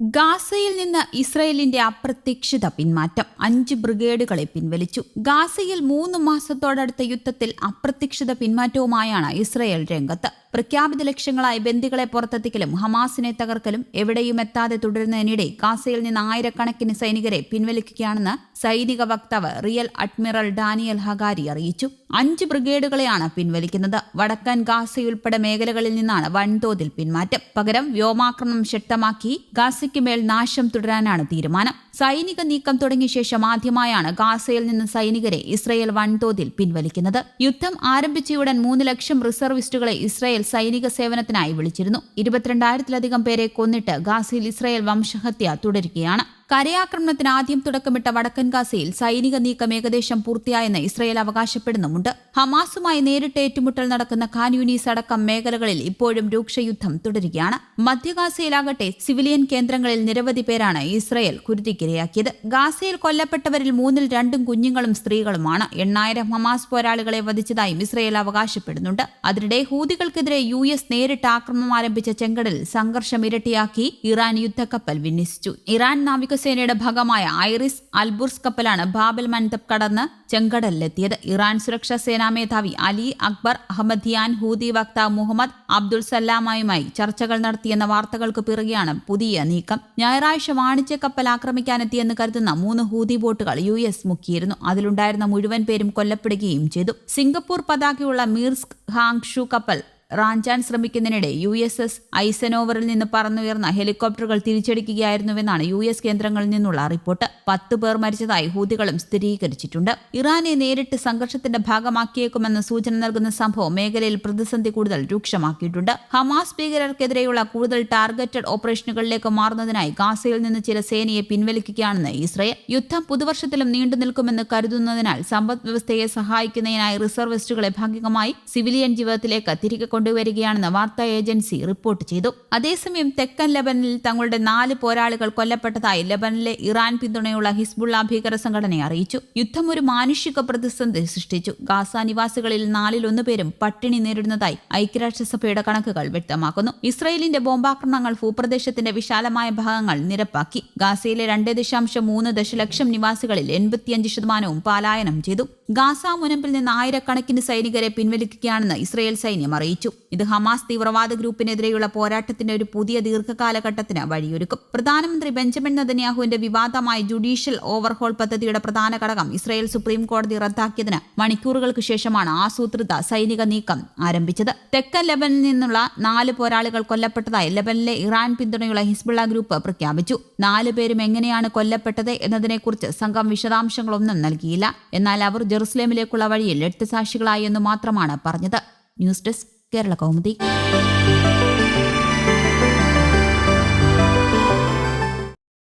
ഗാസയിൽ നിന്ന് ഇസ്രയേലിന്റെ അപ്രത്യക്ഷിത പിന്മാറ്റം അഞ്ച് ബ്രിഗേഡുകളെ പിൻവലിച്ചു. ഗാസയിൽ മൂന്ന് മാസത്തോടടുത്ത യുദ്ധത്തിൽ അപ്രത്യക്ഷിത പിന്മാറ്റവുമായാണ് ഇസ്രയേൽ രംഗത്ത് പ്രഖ്യാപിത ലക്ഷ്യങ്ങളായി ബന്ദികളെ പുറത്തെത്തിക്കലും ഹമാസിനെ തകർക്കലും എവിടെയും എത്താതെ തുടരുന്നതിനിടെ ഗാസയിൽ നിന്ന് ആയിരക്കണക്കിന് സൈനികരെ പിൻവലിക്കുകയാണെന്ന് സൈനിക വക്താവ് റിയൽ അഡ്മിറൽ ഡാനിയൽ ഹഗാരി അറിയിച്ചു. അഞ്ച് ബ്രിഗേഡുകളെയാണ് പിൻവലിക്കുന്നത്. വടക്കൻ ഗാസയുൾപ്പെടെ മേഖലകളിൽ നിന്നാണ് വൻതോതിൽ പിന്മാറ്റം. പകരം വ്യോമാക്രമണം ശക്തമാക്കി ഗാസയ്ക്ക് മേൽ നാശം തുടരാനാണ് തീരുമാനം. സൈനിക നീക്കം തുടങ്ങിയ ശേഷം ആദ്യമായാണ് ഗാസയിൽ നിന്ന് സൈനികരെ ഇസ്രയേൽ വൻതോതിൽ പിൻവലിക്കുന്നത്. യുദ്ധം ആരംഭിച്ചയുടൻ മൂന്ന് ലക്ഷം റിസർവിസ്റ്റുകളെ ഇസ്രയേൽ സൈനിക സേവനത്തിനായി വിളിച്ചിരുന്നു. ഇരുപത്തിരണ്ടായിരത്തിലധികം പേരെ കൊന്നിട്ട് ഗാസയിൽ ഇസ്രായേൽ വംശഹത്യ തുടരുകയാണ്. കരയാക്രമണത്തിന് ആദ്യം തുടക്കമിട്ട വടക്കൻ ഗാസയിൽ സൈനിക നീക്കം ഏകദേശം പൂർത്തിയായെന്ന് ഇസ്രയേൽ അവകാശപ്പെടുന്നുമുണ്ട്. ഹമാസുമായി നേരിട്ട് ഏറ്റുമുട്ടൽ നടക്കുന്ന ഖാൻ യൂനീസ് അടക്കം മേഖലകളിൽ ഇപ്പോഴും രൂക്ഷയുദ്ധം തുടരുകയാണ്. മധ്യഗാസയിലാകട്ടെ സിവിലിയൻ കേന്ദ്രങ്ങളിൽ നിരവധി പേരാണ് ഇസ്രയേൽ കുരുതിക്കിരയാക്കിയത്. ഗാസയിൽ കൊല്ലപ്പെട്ടവരിൽ മൂന്നിൽ രണ്ടും കുഞ്ഞുങ്ങളും സ്ത്രീകളുമാണ്. എണ്ണായിരം ഹമാസ് പോരാളികളെ വധിച്ചതായും ഇസ്രയേൽ അവകാശപ്പെടുന്നുണ്ട്. അതിനിടെ ഹൂതികൾക്കെതിരെ യു എസ് നേരിട്ട് ആക്രമണം ആരംഭിച്ച ചെങ്കടലിൽ സംഘർഷം ഇരട്ടിയാക്കി ഇറാൻ യുദ്ധക്കപ്പൽ വിന്യസിച്ചു. ഇറാൻ നാവിക നാവികസേനയുടെ ഭാഗമായ ഐറിസ് അൽബുർസ് കപ്പലാണ് ബാബൽ മൻതബ് കടന്ന് ചെങ്കടലിലെത്തിയത്. ഇറാൻ സുരക്ഷാ സേനാ മേധാവി അലി അക്ബർ അഹമ്മദിയാൻ ഹൂദി വക്താവ് മുഹമ്മദ് അബ്ദുൾ സല്ലാമയുമായി ചർച്ചകൾ നടത്തിയെന്ന വാർത്തകൾക്ക് പിറകെയാണ് പുതിയ നീക്കം. ഞായറാഴ്ച വാണിജ്യ കപ്പൽ ആക്രമിക്കാനെത്തിയെന്ന് കരുതുന്ന മൂന്ന് ഹൂദി ബോട്ടുകൾ യു എസ് മുക്കിയിരുന്നു. അതിലുണ്ടായിരുന്ന മുഴുവൻ പേരും കൊല്ലപ്പെടുകയും ചെയ്തു. സിംഗപ്പൂർ പതാകയുള്ള മീർസ്ക് ഹാങ്ഷു കപ്പൽ റാഞ്ചാൻ ശ്രമിക്കുന്നതിനിടെ യു എസ് എസ് ഐസനോവറിൽ നിന്ന് പറന്നുയർന്ന ഹെലികോപ്റ്ററുകൾ തിരിച്ചടിക്കുകയായിരുന്നുവെന്നാണ് യു എസ് കേന്ദ്രങ്ങളിൽ നിന്നുള്ള റിപ്പോർട്ട്. പത്ത് പേർ മരിച്ചതായി ഹൂതികളും സ്ഥിരീകരിച്ചിട്ടുണ്ട്. ഇറാനെ നേരിട്ട് സംഘർഷത്തിന്റെ ഭാഗമാക്കിയേക്കുമെന്ന് സൂചന നൽകുന്ന സംഭവം മേഖലയിൽ പ്രതിസന്ധി കൂടുതൽ രൂക്ഷമാക്കിയിട്ടുണ്ട്. ഹമാസ് ഭീകരർക്കെതിരെയുള്ള കൂടുതൽ ടാർഗറ്റഡ് ഓപ്പറേഷനുകളിലേക്ക് മാറുന്നതിനായി ഗാസയിൽ നിന്ന് ചില സേനയെ പിൻവലിക്കുകയാണെന്ന് ഇസ്രയേൽ. യുദ്ധം പുതുവർഷത്തിലും നീണ്ടു നിൽക്കുമെന്ന് കരുതുന്നതിനാൽ സമ്പദ് വ്യവസ്ഥയെ സഹായിക്കുന്നതിനായി റിസർവിസ്റ്റുകളെ ഭാഗികമായി സിവിലിയൻ ജീവിതത്തിലേക്ക് തിരികെ കൊണ്ടുവരികയാണെന്ന് വാർത്താ ഏജൻസി റിപ്പോർട്ട് ചെയ്തു. അതേസമയം തെക്കൻ ലബനിൽ തങ്ങളുടെ നാല് പോരാളികൾ കൊല്ലപ്പെട്ടതായി ലബനിലെ ഇറാൻ പിന്തുണയുള്ള ഹിസ്ബുള്ള ഭീകര സംഘടനയെ അറിയിച്ചു. യുദ്ധം ഒരു മാനുഷിക പ്രതിസന്ധി സൃഷ്ടിച്ചു. ഗാസ നിവാസികളിൽ നാലിലൊന്നു പേരും പട്ടിണി നേരിടുന്നതായി ഐക്യരാഷ്ട്രസഭയുടെ കണക്കുകൾ വ്യക്തമാക്കുന്നു. ഇസ്രയേലിന്റെ ബോംബാക്രമണങ്ങൾ ഭൂപ്രദേശത്തിന്റെ വിശാലമായ ഭാഗങ്ങൾ നിരപ്പാക്കി. ഗാസയിലെ രണ്ട് ദശാംശം മൂന്ന് ദശലക്ഷം നിവാസികളിൽ എൺപത്തിയഞ്ച് ശതമാനവും പലായനം ചെയ്തു. ഗാസ മുനമ്പിൽ നിന്ന് ആയിരക്കണക്കിന് സൈനികരെ പിൻവലിക്കുകയാണെന്ന് ഇസ്രയേൽ സൈന്യം അറിയിച്ചു. ഇത് ഹമാസ് തീവ്രവാദ ഗ്രൂപ്പിനെതിരെയുള്ള പോരാട്ടത്തിന്റെ ഒരു പുതിയ ദീർഘകാലഘട്ടത്തിന് വഴിയൊരുക്കും. പ്രധാനമന്ത്രി ബെഞ്ചമിൻ നദന്യാഹുവിന്റെ വിവാദമായ ജുഡീഷ്യൽ ഓവർഹോൾ പദ്ധതിയുടെ പ്രധാന ഘടകം ഇസ്രയേൽ സുപ്രീം കോടതി റദ്ദാക്കിയതിന് മണിക്കൂറുകൾക്ക് ശേഷമാണ് ആസൂത്രിത സൈനിക നീക്കം ആരംഭിച്ചത്. തെക്കൻ ലെബനിൽ നിന്നുള്ള നാല് പോരാളികൾ കൊല്ലപ്പെട്ടതായി ലെബനിലെ ഇറാൻ പിന്തുണയുള്ള ഹിസ്ബുള്ള ഗ്രൂപ്പ് പ്രഖ്യാപിച്ചു. നാല് പേരും എങ്ങനെയാണ് കൊല്ലപ്പെട്ടത് എന്നതിനെക്കുറിച്ച് സംഘം വിശദാംശങ്ങളൊന്നും നൽകിയില്ല. എന്നാൽ അവർ ജെറുസലേമിലേക്കുള്ള വഴിയിൽ എട്ട് സാക്ഷികളായി എന്ന് മാത്രമാണ് പറഞ്ഞത്. News desk Kerala Kaumudi.